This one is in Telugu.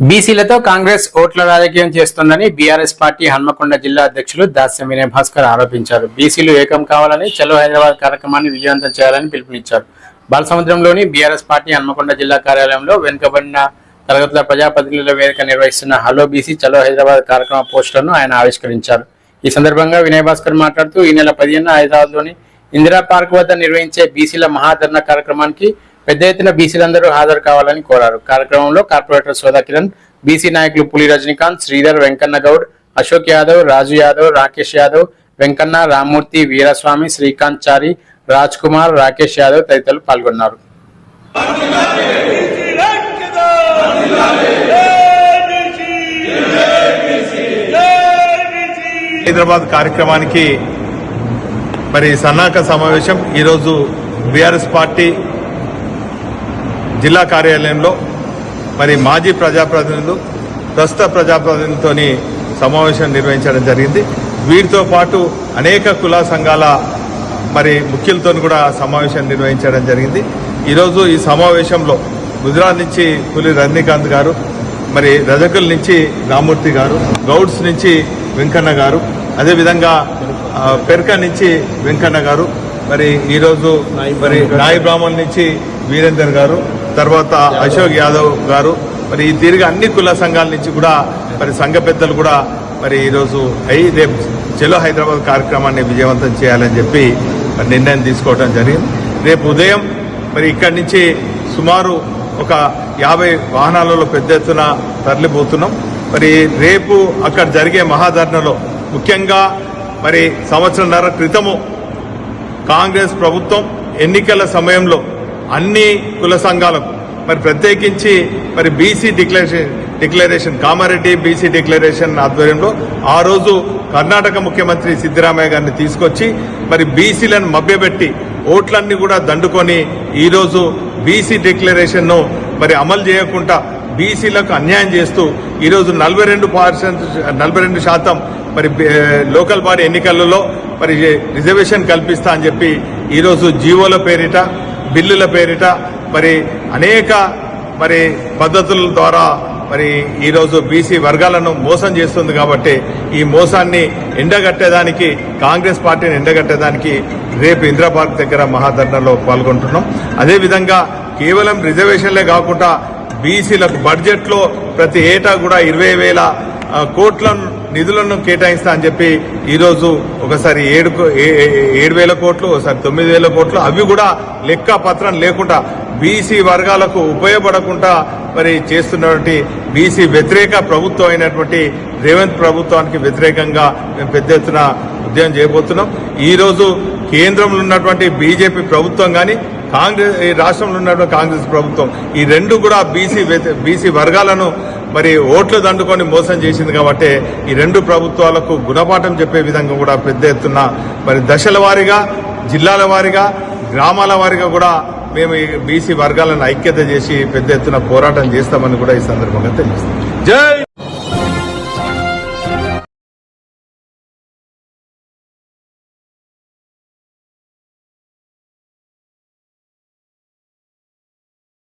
బీసీలతో కాంగ్రెస్ ఓట్ల రాజకీయం చేస్తోందని బీఆర్ఎస్ పార్టీ హన్మకొండ జిల్లా అధ్యక్షులు దాస్యం వినయ్ భాస్కర్ ఆరోపించారు. బీసీలు ఏకం కావాలని చలో హైదరాబాద్ కార్యక్రమాన్ని విజయవంతం చేయాలని పిలుపునిచ్చారు. బాలసముద్రంలోని బీఆర్ఎస్ పార్టీ హన్మకొండ జిల్లా కార్యాలయంలో వెనుకబడిన తరగతుల ప్రజాప్రతినిధుల వేదిక నిర్వహిస్తున్న హలో బీసీ చలో హైదరాబాద్ కార్యక్రమ పోస్టర్ను ఆయన ఆవిష్కరించారు. ఈ సందర్భంగా వినయ్ భాస్కర్ మాట్లాడుతూ ఈ నెల పదిహేను హైదరాబాద్లోని ఇందిరా పార్క్ వద్ద నిర్వహించే బీసీల మహాధరణ కార్యక్రమానికి పెద్ద ఎత్తున బీసీలందరూ హాజరు కావాలని కోరారు. కార్యక్రమంలో కార్పొరేటర్ సోదా కిరణ్ బీసీ నాయకులు పులి రజనీకాంత్ శ్రీధర్ వెంకన్న గౌడ్ అశోక్ యాదవ్ రాజు యాదవ్ రాకేష్ యాదవ్ వెంకన్న రామ్మూర్తి వీరస్వామి శ్రీకాంత్ చారి రాజ్ కుమార్ రాకేష్ యాదవ్ తదితరులు పాల్గొన్నారు. హైదరాబాద్ కార్యక్రమానికి మరి సన్నాహక సమావేశం. ఈరోజు బీఆర్ఎస్ పార్టీ జిల్లా కార్యాలయంలో మరి మాజీ ప్రజాప్రతినిధులు ప్రస్తుత ప్రజాప్రతినిధులతో సమావేశం నిర్వహించడం జరిగింది. వీటితో పాటు అనేక కుల సంఘాల మరి ముఖ్యులతో కూడా సమావేశం నిర్వహించడం జరిగింది. ఈరోజు ఈ సమావేశంలో గుజరాత్ నుంచి పులి రజనీకాంత్ గారు మరి రజకుల నుంచి రామూర్తి గారు గౌడ్స్ నుంచి వెంకన్న గారు అదేవిధంగా పెర్క నుంచి వెంకన్న గారు మరి ఈరోజు మరి నాయి బ్రాహ్మణ్ నుంచి వీరేందర్ గారు తర్వాత అశోక్ యాదవ్ గారు మరి ఈ తిరిగి అన్ని కుల సంఘాల నుంచి కూడా మరి సంఘ పెద్దలు కూడా మరి ఈరోజు అయి రేపు చెలో హైదరాబాద్ కార్యక్రమాన్ని విజయవంతం చేయాలని చెప్పి మరి నిర్ణయం తీసుకోవడం జరిగింది. రేపు ఉదయం మరి ఇక్కడి నుంచి సుమారు ఒక యాభై వాహనాలలో పెద్ద ఎత్తున తరలిపోతున్నాం. మరి రేపు అక్కడ జరిగే మహాధర్ణలో ముఖ్యంగా మరి సంవత్సరంన్నర క్రితము కాంగ్రెస్ ప్రభుత్వం ఎన్నికల సమయంలో అన్ని కుల సంఘాలకు. మరి ప్రత్యేకించి మరి BC declaration declaration Kamareddy BC declaration ఆధ్వర్యంలో ఆ రోజు కర్ణాటక ముఖ్యమంత్రి సిద్ధరామయ్య గారిని తీసుకొచ్చి మరి బీసీలను మభ్యపెట్టి ఓట్లన్నీ కూడా దండుకొని ఈరోజు బీసీ డిక్లరేషన్ను మరి అమలు చేయకుండా బీసీలకు అన్యాయం చేస్తూ ఈరోజు నలభై రెండు పర్సెంట్ నలభై రెండు శాతం మరి లోకల్ బాడీ ఎన్నికలలో మరి రిజర్వేషన్ కల్పిస్తా అని చెప్పి ఈరోజు జీవోల పేరిట బిల్లుల పేరిట మరి అనేక మరి పద్ధతుల ద్వారా మరి ఈరోజు బీసీ వర్గాలను మోసం చేస్తుంది కాబట్టి ఈ మోసాన్ని ఎండగట్టేదానికి కాంగ్రెస్ పార్టీని ఎండగట్టేదానికి రేపు ఇంద్రపార్క్ దగ్గర మహాధర్నలో పాల్గొంటున్నాం. అదేవిధంగా కేవలం రిజర్వేషన్లే కాకుండా బీసీలకు బడ్జెట్లో ప్రతి ఏటా కూడా ఇరవై వేల కోట్ల నిధులను కేటాయిస్తా అని చెప్పి ఈరోజు ఒకసారి ఏడు ఏ- ఏడు వేల కోట్లు ఒకసారి తొమ్మిది వేల కోట్లు అవి కూడా లెక్క పత్రం లేకుండా బీసీ వర్గాలకు ఉపయోగపడకుండా మరి చేస్తున్నటువంటి బీసీ వ్యతిరేక ప్రభుత్వం అయినటువంటి రేవంత్ ప్రభుత్వానికి వ్యతిరేకంగా మేము పెద్ద ఎత్తున ఉద్యమం చేయబోతున్నాం. ఈరోజు కేంద్రంలో ఉన్నటువంటి బీజేపీ ప్రభుత్వం కానీ కాంగ్రెస్ ఈ రాష్ట్రంలో ఉన్నటువంటి కాంగ్రెస్ ప్రభుత్వం ఈ రెండు కూడా బీసీ బీసీ వర్గాలను మరి ఓట్లు దండుకొని మోసం చేసింది కాబట్టి ఈ రెండు ప్రభుత్వాలకు గుణపాఠం చెప్పే విధంగా కూడా పెద్ద ఎత్తున మరి దశల వారీగా జిల్లాల వారీగా గ్రామాల వారీగా కూడా మేము ఈ బీసీ వర్గాలను ఐక్యత చేసి పెద్ద ఎత్తున పోరాటం చేస్తామని కూడా ఈ సందర్భంగా తెలియజేస్తాం జై